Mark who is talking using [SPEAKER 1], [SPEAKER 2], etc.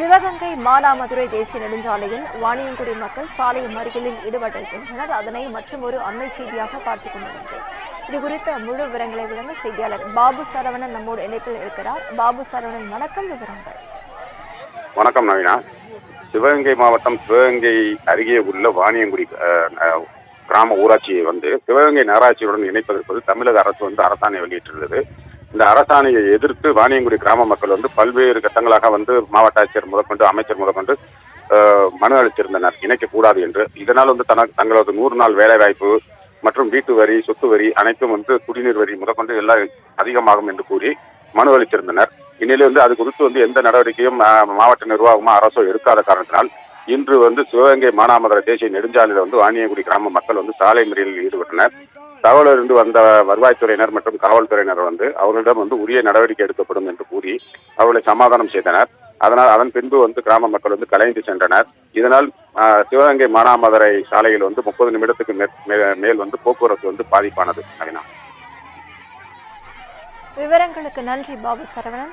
[SPEAKER 1] சிவகங்கை மானாமதுரை தேசிய நெடுஞ்சாலையில் வாணியங்குடி மக்கள் சாலை மறியலில் ஈடுபட்டிருக்கின்றனர். அதனை மற்றும் ஒரு அண்மை செய்தியாக பார்த்துக் கொண்டிருக்கிறோம் இது குறித்த முழு விவரங்களை வழங்க செய்தியாளர் பாபு சரவணன் நம்மோடு இணைப்பில் இருக்கிறார். பாபு சரவணன் வணக்கம் விவரங்கள்.
[SPEAKER 2] வணக்கம் நவீனா. சிவகங்கை மாவட்டம் சிவகங்கை அருகே உள்ள வாணியங்குடி கிராம ஊராட்சியை வந்து சிவகங்கை நகராட்சியுடன் இணைப்பதற்கு தமிழக அரசு வந்து அரசாணை வெளியிட்டிருந்தது. இந்த அரசாணையை எதிர்த்து வாணியங்குடி கிராம மக்கள் வந்து பல்வேறு கட்டங்களாக வந்து மாவட்ட ஆட்சியர் முதற்கொண்டு அமைச்சர் முதற்கொண்டு மனு அளித்திருந்தனர். இணைக்கக்கூடாது என்று. இதனால் வந்து தன தங்களது நூறு நாள் வேலைவாய்ப்பு மற்றும் வீட்டு வரி சொத்து வரி அனைத்தும் வந்து குடிநீர் வரி முதற்கொண்டு எல்லாம் அதிகமாகும் என்று கூறி மனு அளித்திருந்தனர். இந்நிலையில் வந்து அது குறித்து வந்து எந்த நடவடிக்கையும் மாவட்ட நிர்வாகமோ அரசோ எடுக்காத காரணத்தினால் இன்று வந்து சிவகங்கை மானாமதுரை தேசிய நெடுஞ்சாலையில் வந்து வாணியங்குடி கிராம மக்கள் வந்து சாலை மறியலில் ஈடுபட்டனர். தகவலிருந்து வந்த வருவாய்த்துறையினர் மற்றும் காவல்துறையினர் வந்து அவர்களிடம் வந்து உரிய நடவடிக்கை எடுக்கப்படும் என்று கூறி அவர்களை சமாதானம் செய்தனர். அதனால் அதன் பின்பு வந்து கிராம மக்கள் வந்து கலைந்து சென்றனர். இதனால் ஆஹ், சிவகங்கை மானாமதுரை சாலையில் வந்து முப்பது நிமிடத்துக்கு மே- மேல் வந்து போக்குவரத்து வந்து பாதிப்பானது. நவீனா.
[SPEAKER 1] விவரங்களுக்கு நன்றி பாபு சரவணன்.